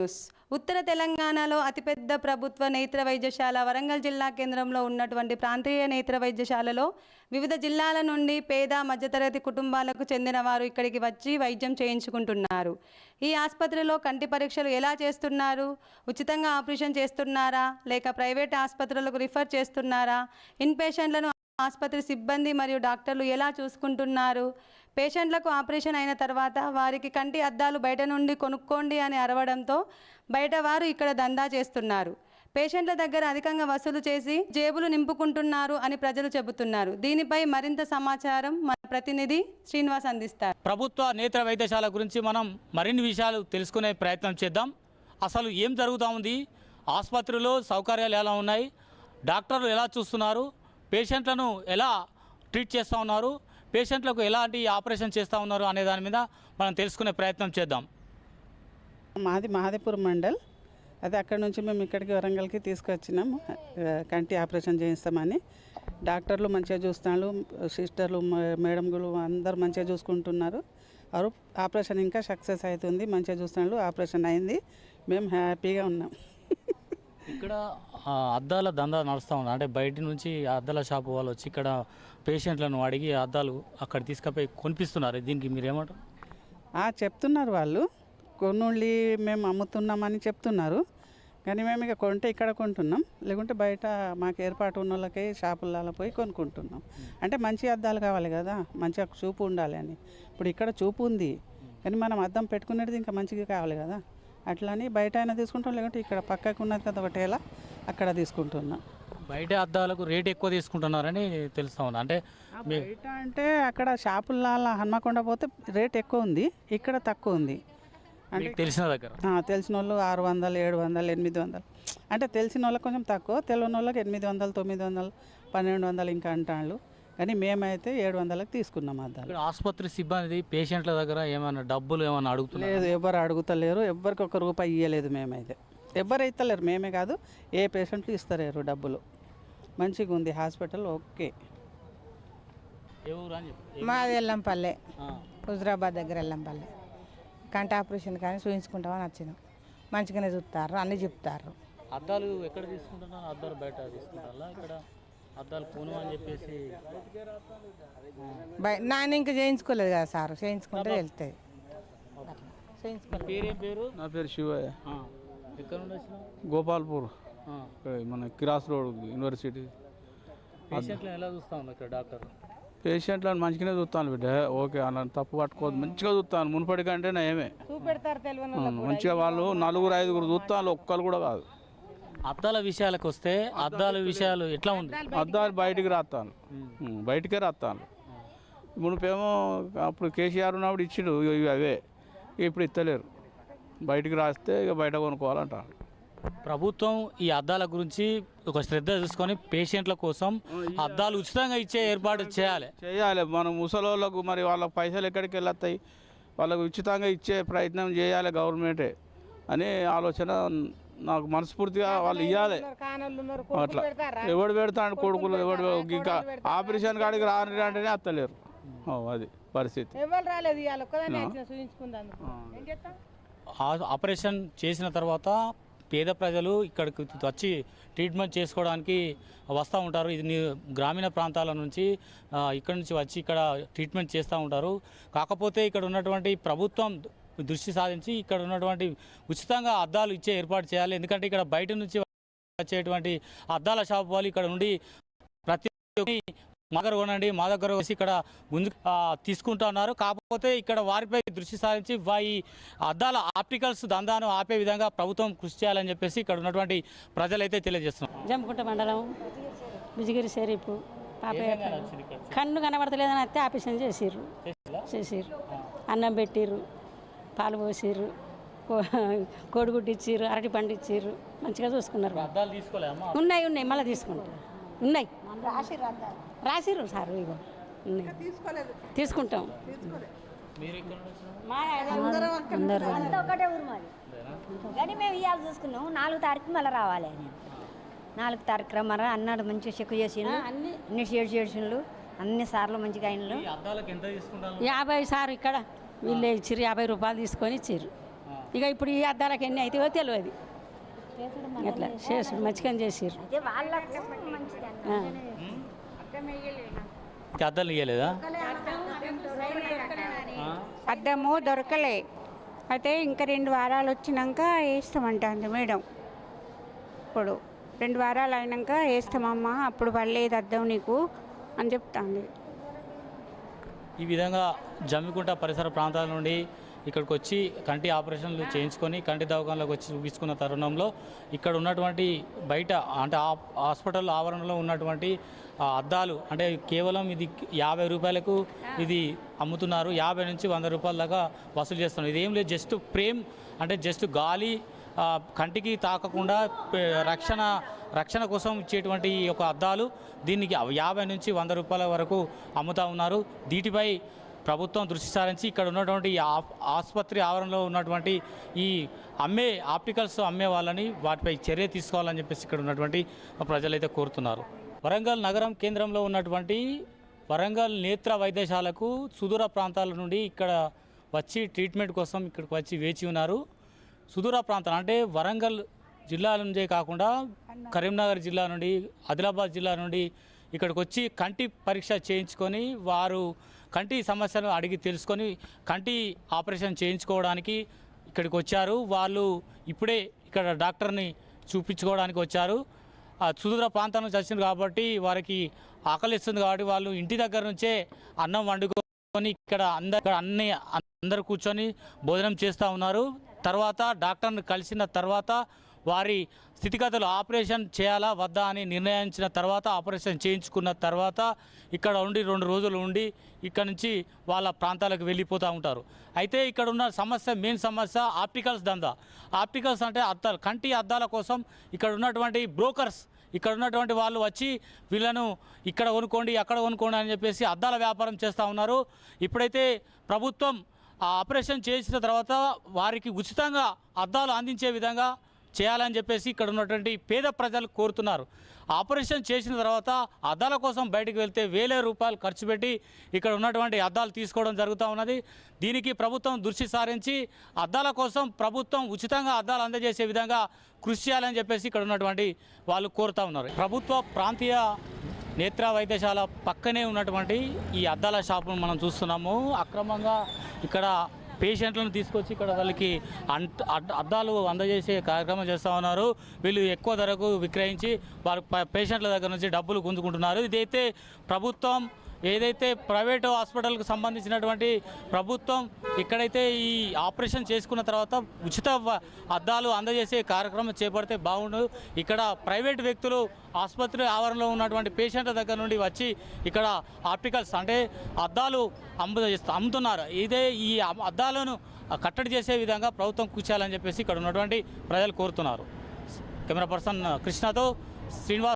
News. ఉత్తర తెలంగాణలో అతిపెద్ద ప్రభుత్వ నేత్ర వైద్యశాల వరంగల్ జిల్లా కేంద్రంలో ఉన్నటువంటి ప్రాంతీయ నేత్ర వైద్యశాలలో వివిధ జిల్లాల నుండి పేద మధ్యతరగతి కుటుంబాలకు చెందిన వారు ఇక్కడికి వచ్చి వైద్యం చేయించుకుంటున్నారు. ఈ ఆసుపత్రిలో కంటి పరీక్షలు ఎలా చేస్తున్నారు? ఉచితంగా ఆపరేషన్ చేస్తున్నారా? లేక ప్రైవేట్ ఆసుపత్రులకు రిఫర్ చేస్తున్నారా? ఇన్పేషెంట్లను ఆసుపత్రి సిబ్బంది మరియు డాక్టర్లు ఎలా చూసుకుంటున్నారు? పేషెంట్లకు ఆపరేషన్ అయిన తర్వాత వారికి కంటి అద్దాలు బయట నుండి కొనుక్కోండి అని అరవడంతో బయట వారు ఇక్కడ దందా చేస్తున్నారు. పేషెంట్ల దగ్గర అధికంగా వసూలు చేసి జేబులు నింపుకుంటున్నారు అని ప్రజలు చెబుతున్నారు. దీనిపై మరింత సమాచారం మన ప్రతినిధి శ్రీనివాస్ అందిస్తారు. ప్రభుత్వ నేత్ర వైద్యశాల గురించి మనం మరిన్ని విషయాలు తెలుసుకునే ప్రయత్నం చేద్దాం. అసలు ఏం జరుగుతూ ఉంది? ఆసుపత్రిలో సౌకర్యాలు ఎలా ఉన్నాయి? డాక్టర్లు ఎలా చూస్తున్నారు? పేషెంట్లను ఎలా ట్రీట్ చేస్తూ ఉన్నారు? పేషెంట్లకు ఎలాంటి ఆపరేషన్ చేస్తూ ఉన్నారు అనే దాని మీద మనం తెలుసుకునే ప్రయత్నం చేద్దాం. మాది మహాదేపూర్ మండల్. అదే అక్కడ నుంచి మేము ఇక్కడికి వరంగల్కి తీసుకొచ్చినాము. కంటి ఆపరేషన్ చేయిస్తామని. డాక్టర్లు మంచిగా చూస్తున్నారు. సిస్టర్లు మ- మేడంలు అందరు మంచిగా చూసుకుంటున్నారు. ఆపరేషన్ ఇంకా సక్సెస్ అవుతుంది. మంచిగా చూస్తున్నారు. ఆపరేషన్ అయింది. మేము హ్యాపీగా ఉన్నాం. ఇక్కడ అద్దాల దందా నడుస్తూ ఉంది. అంటే బయట నుంచి అద్దాల షాప్ వాళ్ళు వచ్చి ఇక్కడ పేషెంట్లను అడిగి అద్దాలు అక్కడ తీసుకుపోయి కొనిపిస్తున్నారు. దీనికి మీరు ఏమంటారు చెప్తున్నారు వాళ్ళు. కొనుళ్ళి మేము అమ్ముతున్నామని చెప్తున్నారు. కానీ మేము ఇక కొంటే ఇక్కడ కొంటున్నాం. లేకుంటే బయట మాకు ఏర్పాటు ఉన్న వాళ్ళకి షాపులలో పోయి కొనుక్కుంటున్నాం. అంటే మంచి అద్దాలు కావాలి కదా. మంచిగా చూపు ఉండాలి అని. ఇప్పుడు ఇక్కడ చూపు ఉంది. కానీ మనం అద్దం పెట్టుకునేది ఇంకా మంచిగా కావాలి కదా. అట్లా అని బయట అయినా తీసుకుంటాం లేకుంటే ఇక్కడ పక్కకు ఉన్నది కదా ఒక టేలా అక్కడ తీసుకుంటున్నాం. బయట అద్దాలకు రేట్ ఎక్కువ తీసుకుంటున్నారని తెలుస్తూ ఉంది. అంటే బయట అంటే అక్కడ షాపులలో హన్మకొండ పోతే రేట్ ఎక్కువ ఉంది ఇక్కడ తక్కువ ఉంది. అంటే తెలిసిన దగ్గర? తెలిసిన వాళ్ళు ఆరు వందలు ఏడు వందలు ఎనిమిది వందలు. అంటే తెలిసిన వాళ్ళకి కొంచెం తక్కువ తెలియని వాళ్ళకి ఎనిమిది వందలు తొమ్మిది వందలు పన్నెండు వందలు ఇంకా అంటాళ్ళు. కానీ మేమైతే ఏడు వందలకు తీసుకున్నాం అద్దాలు ఆసుపత్రి సిబ్బంది పేషెంట్ల దగ్గర ఏమైనా డబ్బులు ఏమైనా అడుగుతున్నారు? లేదు ఎవరు అడుగుతలేరు ఎవరికి ఒక రూపాయి ఇవ్వలేదు మేమైతే. ఎవరు ఇస్తలేరు మేమే కాదు ఏ పేషెంట్లు ఇస్తలేరు డబ్బులు. మంచిగా ఉంది హాస్పిటల్ ఓకే. ఏ ఊరు అని చెప్పి మాది ఎల్లంపల్లె హుజరాబాద్ దగ్గర ఎల్లంపల్లె. కంటి ఆపరేషన్ కానీ చూయించుకుంటామని వచ్చినాం మంచిగానే చూస్తారు అన్నీ చెప్తారు. అద్దాలు ఎక్కడ తీసుకుంటున్నారు? అద్దాలు బయట తీసుకుంటారా? ఇక్కడ అద్దాలు కొను అని చెప్పేసి. నాన్న ఇంకా చేయించుకోలేదు కదా సార్. చేయించుకుంటే చేయించుకోలేదు. పేరేం పేరు? నా పేరు శివయ్య. ఆ, ఎక్కడ నుండి వచ్చినావు గోపాల్పూర్ మన క్రాస్ రోడ్ యూనివర్సిటీ. పేషెంట్లను ఎలా చూస్తా ఉన్నారు ఇక్కడ డాక్టర్? పేషెంట్లను మంచిగానే చూస్తాను బిడ్డ. ఓకే అలా తప్పు పట్టుకోవద్దు. మంచిగా చూస్తాను. మునుపటి కంటే ఉం, మంచిగా వాళ్ళు నలుగురు ఐదుగురు చూస్తాను. ఒక్కరు కూడా కాదు. అద్దాల విషయాలకు వస్తే అద్దాల విషయాలు ఎట్లా ఉంది? అద్దాలు బయటికి రాస్తాను బయటికే రాస్తాను మునిపేమో అప్పుడు కేసీఆర్ ఉన్నప్పుడు ఇచ్చిండు ఇగో ఇవి అవే. ఇప్పుడు ఇస్తలేరు బయటికి రాస్తే ఇక బయట కొనుక్కోవాలంటారు. ప్రభుత్వం ఈ అద్దాల గురించి ఒక శ్రద్ధ తీసుకొని పేషెంట్ల కోసం అద్దాలు ఉచితంగా ఇచ్చే ఏర్పాటు చేయాలి. చేయాలి. మనం ముసలోళ్ళకు మరి వాళ్ళ పైసలు ఎక్కడికి వెళ్ళొస్తాయి వాళ్ళకు ఉచితంగా ఇచ్చే ప్రయత్నం చేయాలి గవర్నమెంటే అనే ఆలోచన నాకు మనస్ఫూర్తిగా వాళ్ళు ఇవ్వాలి అట్లా. ఎవడు పెడతాడు కొడుకులు ఎవడు ఇంకా ఆపరేషన్ కాడికి రాని అంటేనే అత్తలేరు. అది పరిస్థితి. ఆపరేషన్ చేసిన తర్వాత పేద ప్రజలు ఇక్కడికి వచ్చి ట్రీట్మెంట్ చేసుకోవడానికి వస్తూ ఉంటారు. ఇది గ్రామీణ ప్రాంతాల నుంచి ఇక్కడ నుంచి వచ్చి ఇక్కడ ట్రీట్మెంట్ చేస్తూ ఉంటారు. కాకపోతే ఇక్కడ ఉన్నటువంటి ప్రభుత్వం దృష్టి సాధించి ఇక్కడ ఉన్నటువంటి ఉచితంగా అద్దాలు ఇచ్చే ఏర్పాటు చేయాలి. ఎందుకంటే ఇక్కడ బయట నుంచి వచ్చేటువంటి అద్దాల షాప్ వాళ్ళు ఇక్కడ నుండి ప్రతి మా దగ్గర కొనండి మా దగ్గర వచ్చి ఇక్కడ ముందు ఆ, తీసుకుంటా ఉన్నారు. కాకపోతే ఇక్కడ వారిపై దృష్టి సారించి వా- ఈ అద్దాల ఆప్టికల్స్ దందాను ఆపే విధంగా ప్రభుత్వం కృషి చేయాలని చెప్పేసి ఇక్కడ ఉన్నటువంటి ప్రజలైతే తెలియజేస్తున్నారు. జంపుకుంట మండలం బిజిగిరి షరీఫ్ కన్ను కనబడతలేదని అయితే ఆపరేషన్ చేసిర్రు? చేసిర్రు. అన్నం పెట్టిర్రు. పాలు పోసిర్రు కోడిగుడ్డు ఇచ్చిర్రు అరటి పండు ఇచ్చిర్రు మంచిగా చూసుకున్నారు. ఉన్నాయి ఉన్నాయి మళ్ళీ తీసుకుంటారు ఉన్నాయి. రాసిర్రు సార్ ఇగో. ఉన్నాయి. తీసుకుంటాం. అంతా ఒకటే ఊరు మాది. కానీ మేము ఇవాళ చూసుకున్నాం నాలుగు తారీఖు మళ్ళీ రావాలి అని నాలుగు తారీఖు రమ్మరా అన్నాడు మంచిగా చెక్ చేసిండు. అన్ని షేడ్ చేసిండు అన్ని సార్లు మంచిగా అయినలు. యాభై సార్ ఇక్కడ. వీళ్ళే ఇచ్చిర్రు యాభై రూపాయలు తీసుకొని ఇచ్చిర్రు. ఇక ఇప్పుడు ఈ అద్దాలకు ఎన్ని అవుతాయో తెలియదు అట్లా చేసుడు మంచిగా చేసిర్రు. అద్దాలు ఇవ్వలేదా అద్దము దొరకలే. అయితే ఇంకా రెండు వారాలు వచ్చినాక వేస్తామంటుంది మేడం. ఇప్పుడు రెండు వారాలు అయినాక వేస్తామమ్మా అప్పుడు పడలేదు అద్దం నీకు అని చెప్తాంది. ఈ విధంగా జమ్మికుంట పరిసర ప్రాంతాల నుండి ఇక్కడికి వచ్చి కంటి ఆపరేషన్లు చేయించుకొని కంటి దవాఖానలోకి వచ్చి చూపించుకున్న తరుణంలో ఇక్కడ ఉన్నటువంటి బయట అంటే ఆ హాస్పిటల్ ఆవరణలో ఉన్నటువంటి అద్దాలు అంటే కేవలం ఇది యాభై రూపాయలకు ఇది అమ్ముతున్నారు. యాభై నుంచి వంద రూపాయల దాకా వసూలు చేస్తున్నారు. ఇదేం లేదు జస్ట్ ప్రేమ్ అంటే జస్ట్ గాలి కంటికి తాకకుండా రక్షణ రక్షణ కోసం ఇచ్చేటువంటి ఈ యొక్క అద్దాలు దీనికి యాభై నుంచి వంద రూపాయల వరకు అమ్ముతా ఉన్నారు. దీటిపై ప్రభుత్వం దృష్టి సారించి ఇక్కడ ఉన్నటువంటి ఆ- ఆసుపత్రి ఆవరణలో ఉన్నటువంటి ఈ అమ్మే ఆప్టికల్స్ అమ్మే వాళ్ళని వాటిపై చర్య తీసుకోవాలని చెప్పేసి ఇక్కడ ఉన్నటువంటి ప్రజలైతే కోరుతున్నారు. వరంగల్ నగరం కేంద్రంలో ఉన్నటువంటి వరంగల్ నేత్ర వైద్యశాలకు సుదూర ప్రాంతాల నుండి ఇక్కడ వచ్చి ట్రీట్మెంట్ కోసం ఇక్కడికి వచ్చి వేచి ఉన్నారు. సుదూర ప్రాంతాలు అంటే వరంగల్ జిల్లా నుంచే కాకుండా కరీంనగర్ జిల్లా నుండి ఆదిలాబాద్ జిల్లా నుండి ఇక్కడికి వచ్చి కంటి పరీక్ష చేయించుకొని వారు కంటి సమస్యలు అడిగి తెలుసుకొని కంటి ఆపరేషన్ చేయించుకోవడానికి ఇక్కడికి వచ్చారు. వాళ్ళు ఇప్పుడే ఇక్కడ డాక్టర్ని చూపించుకోవడానికి వచ్చారు. ఆ సుదూర ప్రాంతం నుంచి వచ్చింది కాబట్టి వారికి ఆకలిస్తుంది కాబట్టి వాళ్ళు ఇంటి దగ్గర నుంచే అన్నం వండుకొని ఇక్కడ అందరు ఇక్కడ అన్ని అందరు కూర్చొని భోజనం చేస్తూ ఉన్నారు. తర్వాత డాక్టర్ని కలిసిన తర్వాత వారి స్థితిగతులు ఆపరేషన్ చేయాలా వద్దా అని నిర్ణయించిన తర్వాత ఆపరేషన్ చేయించుకున్న తర్వాత ఇక్కడ ఉండి రెండు రోజులు ఉండి ఇక్కడ నుంచి వాళ్ళ ప్రాంతాలకు వెళ్ళిపోతూ ఉంటారు. అయితే ఇక్కడ ఉన్న సమస్య మెయిన్ సమస్య ఆప్టికల్స్ దందా. ఆప్టికల్స్ అంటే అద్దాలు. కంటి అద్దాల కోసం ఇక్కడ ఉన్నటువంటి బ్రోకర్స్ ఇక్కడ ఉన్నటువంటి వాళ్ళు వచ్చి వీళ్ళను ఇక్కడ కొనుక్కోండి అక్కడ కొనుక్కోండి అని చెప్పేసి అద్దాల వ్యాపారం చేస్తూ ఉన్నారు. ఇప్పుడైతే ప్రభుత్వం ఆ ఆపరేషన్ చేసిన తర్వాత వారికి ఉచితంగా అద్దాలు అందించే విధంగా చేయాలని చెప్పేసి ఇక్కడ ఉన్నటువంటి పేద ప్రజలు కోరుతున్నారు. ఆపరేషన్ చేసిన తర్వాత అద్దాల కోసం బయటకు వెళ్తే వేల రూపాయలు ఖర్చు పెట్టి ఇక్కడ ఉన్నటువంటి అద్దాలు తీసుకోవడం జరుగుతూ ఉన్నది. దీనికి ప్రభుత్వం దృష్టి సారించి అద్దాల కోసం ప్రభుత్వం ఉచితంగా అద్దాలు అందజేసే విధంగా కృషి చేయాలని చెప్పేసి ఇక్కడ ఉన్నటువంటి వాళ్ళు కోరుతూ ఉన్నారు. ప్రభుత్వ ప్రాంతీయ నేత్ర వైద్యశాల పక్కనే ఉన్నటువంటి ఈ అద్దాల షాపును మనం చూస్తున్నాము. అక్రమంగా ఇక్కడ పేషెంట్లను తీసుకొచ్చి ఇక్కడ వాళ్ళకి అంట్ అడ్- అద్దాలు అందజేసే కార్యక్రమం చేస్తూ ఉన్నారు. వీళ్ళు ఎక్కువ ధరకు విక్రయించి వారు పేషెంట్ల దగ్గర నుంచి డబ్బులు గుంజుకుంటున్నారు. ఇదైతే ప్రభుత్వం ఏదైతే ప్రైవేట్ హాస్పిటల్కి సంబంధించినటువంటి ప్రభుత్వం ఇక్కడైతే ఈ ఆపరేషన్ చేసుకున్న తర్వాత ఉచిత అద్దాలు అందజేసే కార్యక్రమం చేపడితే బాగుండు. ఇక్కడ ప్రైవేట్ వ్యక్తులు ఆసుపత్రి ఆవరణలో ఉన్నటువంటి పేషెంట్ల దగ్గర నుండి వచ్చి ఇక్కడ ఆప్టికల్స్ అంటే అద్దాలు అమ్ము అమ్ముతున్నారు. ఇదే ఈ అద్దాలను కట్టడి చేసే విధంగా ప్రభుత్వం కూర్చోాలని చెప్పేసి ఇక్కడ ఉన్నటువంటి ప్రజలు కోరుతున్నారు. కెమెరా పర్సన్ కృష్ణతో శ్రీనివాస్